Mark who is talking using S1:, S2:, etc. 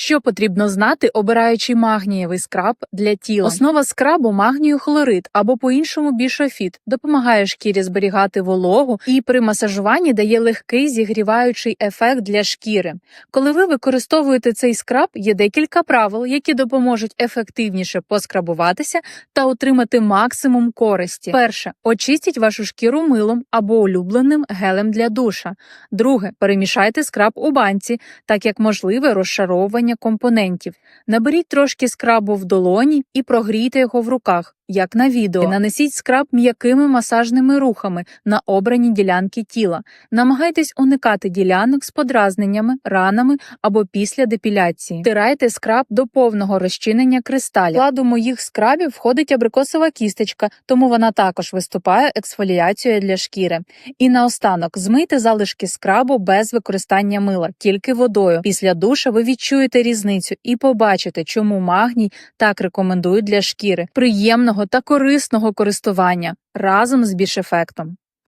S1: Що потрібно знати, обираючи магнієвий скраб для тіла? Основа скрабу магнію хлорид або по-іншому бішофіт допомагає шкірі зберігати вологу і при масажуванні дає легкий зігріваючий ефект для шкіри. Коли ви використовуєте цей скраб, є декілька правил, які допоможуть ефективніше поскрабуватися та отримати максимум користі. Перше, очистіть вашу шкіру милом або улюбленим гелем для душа. Друге, перемішайте скраб у банці, так як можливе розшаровування компонентів. Наберіть трошки скрабу в долоні і прогрійте його в руках, як на відео. Нанесіть скраб м'якими масажними рухами на обрані ділянки тіла. Намагайтесь уникати ділянок з подразненнями, ранами або після депіляції. Втирайте скраб до повного розчинення кристалів. Складу моїх скрабів входить абрикосова кісточка, тому вона також виступає ексфоліацією для шкіри. І наостанок змийте залишки скрабу без використання мила, тільки водою. Після душа ви відчуєте різницю і побачите, чому магній так рекомендують для шкіри. Приємного та корисного користування разом з більш ефектом.